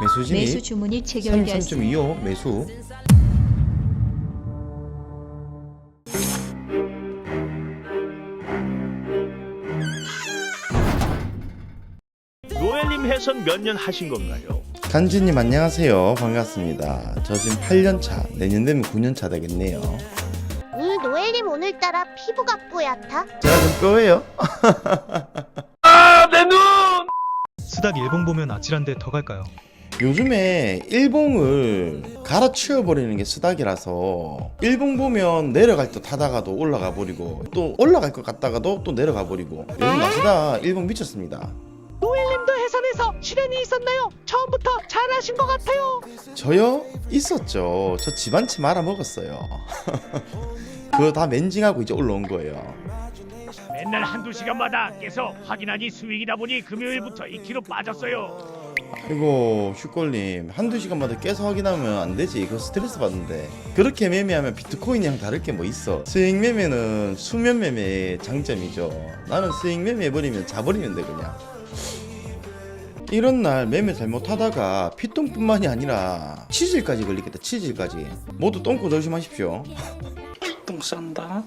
매수 진입. 매수 주문이 체결되었습니다. 33.25 매수. 노엘님 해선 몇 년 하신 건가요? 간지님 안녕하세요. 반갑습니다. 저 지금 8년차 내년 되면 9년차 되겠네요. 응, 노엘님 오늘따라 피부가 뿌옇다. 제가 좀 뼈예요 수닥 일봉 보면 아찔한데 더 갈까요? 요즘에 일봉을 갈아치워 버리는 게 수닥이라서 일봉 보면 내려갈 듯 하다가도 올라가 버리고 또 올라갈 것 같다가도 또 내려가 버리고 요즘 나스다 일봉 미쳤습니다 노엘님도 해산에서 실현이 있었나요? 처음부터 잘하신 것 같아요. 저요? 있었죠 저 집안치 말아 먹었어요 그거 다 멘징하고 이제 올라온 거예요 맨날 한두 시간마다 깨서 확인하니 수익이다 보니 금요일부터 2kg 빠졌어요. 이거 슈꼴님 한두 시간마다 깨서 확인하면 안 되지. 그거 스트레스 받는데. 그렇게 매매하면 비트코인이랑 다를 게 뭐 있어? 스윙 매매는 수면 매매의 장점이죠. 나는 스윙 매매 해버리면 자버리면 돼 그냥. 이런 날 매매 잘못하다가 피똥뿐만이 아니라 치질까지 걸리겠다 치질까지. 모두 똥꼬 조심하십시오. 똥 싼다.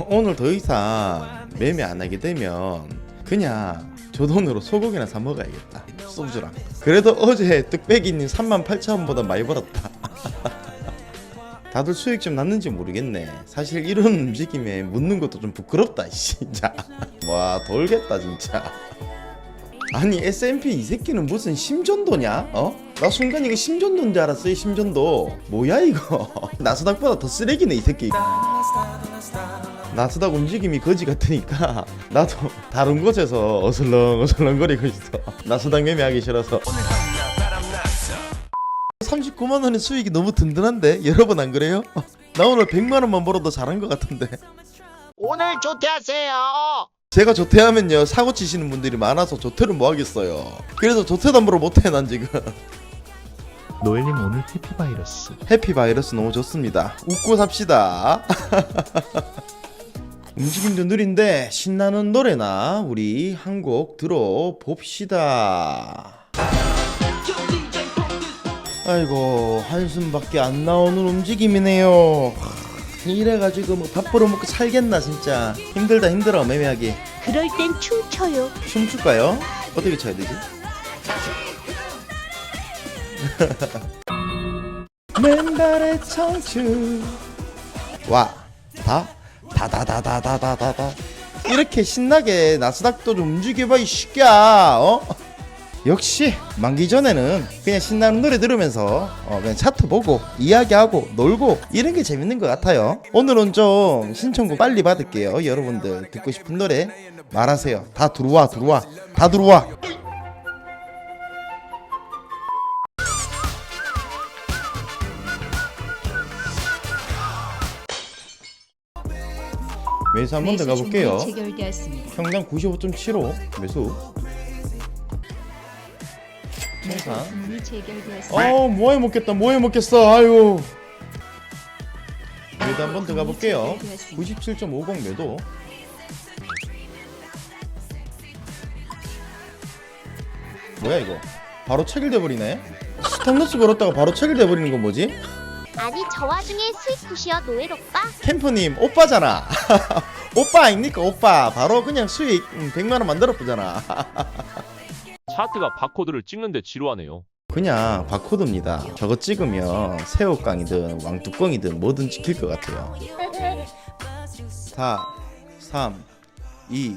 오늘 더 이상 매매 안 하게 되면 그냥 저 돈으로 소고기나 사 먹어야겠다. 소주랑. 그래도 어제 뚝배기님 38,000원보다 많이 벌었다. 다들 수익 좀 났는지 모르겠네. 사실 이런 움직임에 묻는 것도 좀 부끄럽다 진짜. 와 돌겠다 진짜. 아니 S&P 이 새끼는 무슨 심전도냐? 어? 나 순간 이거 심전도인 줄 알았어 이 심전도. 뭐야 이거? 나스닥보다 더 쓰레기네 이 새끼 나스닥 움직임이 거지 같으니까 나도 다른 곳에서 어슬렁 어슬렁거리고 있어. 나스닥 매매하기 싫어서. 39만 원의 수익이 너무 든든한데? 여러분 안 그래요? 나 오늘 100만 원만 벌어도 잘한 것 같은데. 오늘 조퇴하세요. 제가 조퇴하면요 사고 치시는 분들이 많아서 조퇴를 뭐 하겠어요? 그래서 조퇴 담보를 못해 난 지금. 노엘님 오늘 TP 바이러스. 해피 바이러스 너무 좋습니다. 웃고 삽시다 움직임도 느린데 신나는 노래나 우리 한 곡 들어봅시다 아이고 한숨밖에 안 나오는 움직임이네요 이래가지고 뭐 밥 벌어먹고 살겠나 진짜 힘들다 힘들어 매매하기 그럴 땐 춤춰요. 춤출까요? 어떻게 쳐야 되지? 맨발의 청춘 와, 다, 다다다다다다다다. 이렇게 신나게 나스닥도 좀 움직여봐 이 새끼야. 어? 역시 만기 전에는 그냥 신나는 노래 들으면서 어, 그냥 차트 보고 이야기하고 놀고 이런 게 재밌는 것 같아요. 오늘은 좀 신청곡 빨리 받을게요. 여러분들 듣고 싶은 노래 말하세요. 다 들어와 들어와 다 들어와 매수 한 번더 매수 가볼게요. 체결되었습니다. 평당 95.75 매수. 매수 통상 주문이 체결되었습니다. 어 뭐해 먹겠다 뭐해 먹겠어 아유. 매도 한 번 더 가볼게요. 97.50 매도. 뭐야 이거? 바로 체결돼 버리네. 스탑러스 걸었다가 바로 체결돼 버리는 건 뭐지? 아니, 저 와중에 스윗쿠시어 노엘 오빠? 캠프님 오빠잖아 오빠 아닙니까 오빠 바로 그냥 수익 음, 100만원 만들어 보잖아 차트가 바코드를 찍는데 지루하네요. 그냥 바코드입니다. 저거 찍으면 새우깡이든 왕뚜껑이든 뭐든 찍힐 것 같아요. 4, 3, 2,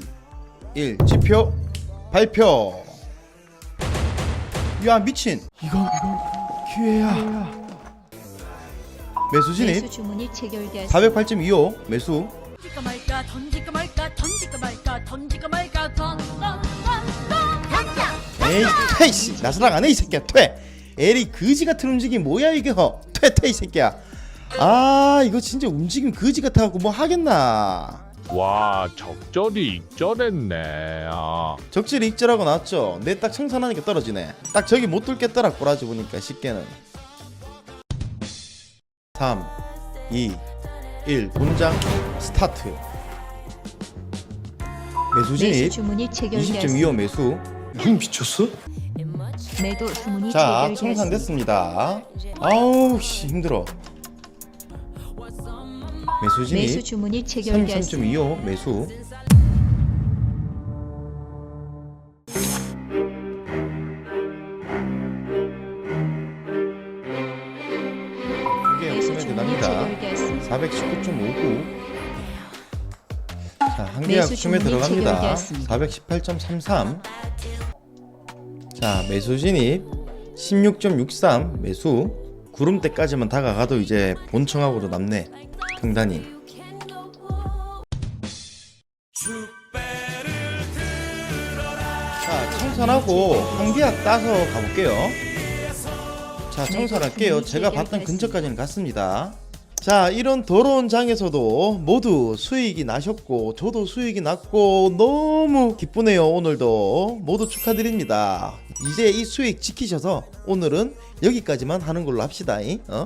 1 지표 발표. 야 미친. 이거 이거 기회야. 매수 진입 매수 주문이 체결되었습니다. 408.25 매수. 던질까 말까 던질까 말까 던질까 말까 던질까 말까 던던던던 에이 퇴이씨 나스락 안해 이 새끼야 퇴. 에리 거지 같은 움직임 뭐야 이거 퇴퇴 이 새끼야. 아 이거 진짜 움직임 거지 같아갖고 뭐 하겠나. 와 적절히 익절했네. 아. 적절히 익절하고 나왔죠. 내 딱 청산하니까 떨어지네. 딱 저기 못 뚫겠더라 꼬라지 보니까 쉽게는. 3, 2, 1 본장 스타트. 매수 매수 진입 주문이 20.25 체결되었습니다. 매수. 형 미쳤어? 매도 주문이 자 체결되었습니다. 청산됐습니다 아우 씨 힘들어 매수 진입 매수 주문이 체결되었습니다. 33.25 매수 대답니다 체결되었습니다. 419.59 자, 한계약 매수 춤에 주문이 들어갑니다. 체결되었습니다. 418.33. 자, 매수 진입 16.63 매수. 구름대까지만 다가가도 이제 본청하고도 남네. 평단이. 자, 청산하고 한계약 따서 가볼게요. 자, 청산할게요. 제가 봤던 근처까지는 갔습니다. 자 이런 더러운 장에서도 모두 수익이 나셨고 저도 수익이 났고 너무 기쁘네요 오늘도 모두 축하드립니다 이제 이 수익 지키셔서 오늘은 여기까지만 하는 걸로 합시다 어?